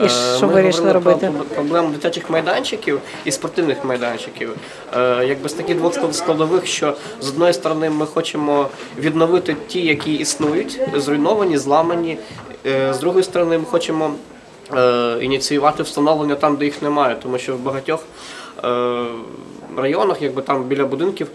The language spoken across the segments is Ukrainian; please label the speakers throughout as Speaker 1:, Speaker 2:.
Speaker 1: І
Speaker 2: Е,
Speaker 1: що
Speaker 2: ми
Speaker 1: вирішили робити?
Speaker 2: Про проблему дитячих майданчиків і спортивних майданчиків. Е, Якби з таких двох складових, що з одної сторони ми хочемо відновити ті, які існують, зруйновані, зламані. Е, З другої сторони, ми хочемо ініціювати встановлення там, де їх немає, тому що в багатьох. е, Районах, якби там біля будинків,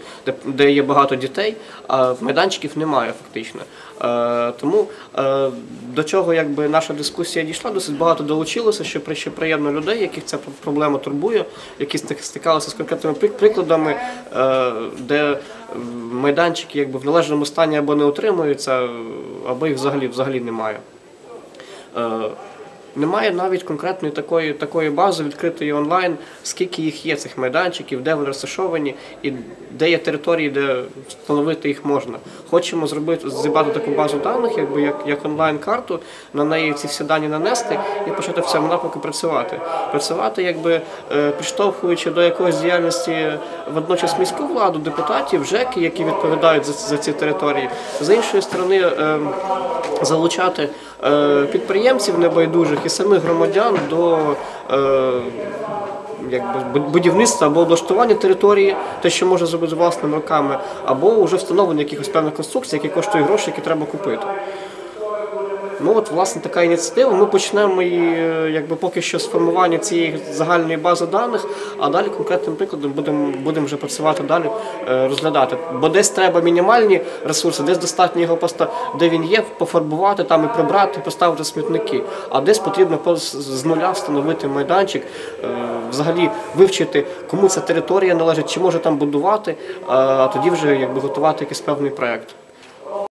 Speaker 2: де, є багато дітей, а майданчиків немає фактично. Е, тому е, до чого якби наша дискусія дійшла, досить багато долучилося, що ще приємно людей, яких ця проблема турбує, які стикалися з конкретними прикладами, е, де майданчики якби в належному стані або не утримуються, е, або їх взагалі взагалі немає. Е, Немає навіть конкретної такої, такої бази відкритої онлайн, скільки їх є цих майданчиків, де вони розташовані і де є території, де встановити їх можна. Хочемо зробити зібрати таку базу даних, якби як, як онлайн-карту, на неї ці всі дані нанести і почати в цьому напрямку працювати. Працювати, якби е, підштовхуючи до якоїсь діяльності водночас міську владу, депутатів, ЖЕКи, які відповідають за, за ці території. З іншої сторони, е, залучати е, підприємців небайдужих і самих громадян до е, якби, бу- будівництва або облаштування території, те, що може зробити власними руками, або вже встановлення якихось певних конструкцій, які коштують гроші, які треба купити. Ну от власне така ініціатива. Ми почнемо її, е, якби поки що з формування цієї загальної бази даних, а далі конкретним прикладом будемо будемо вже працювати далі, е, розглядати. Бо десь треба мінімальні ресурси, десь достатньо його просто, де він є, пофарбувати там і прибрати, поставити смітники. А десь потрібно з нуля встановити майданчик, е, взагалі вивчити, кому ця територія належить, чи може там будувати, а тоді вже якби готувати якийсь певний проект.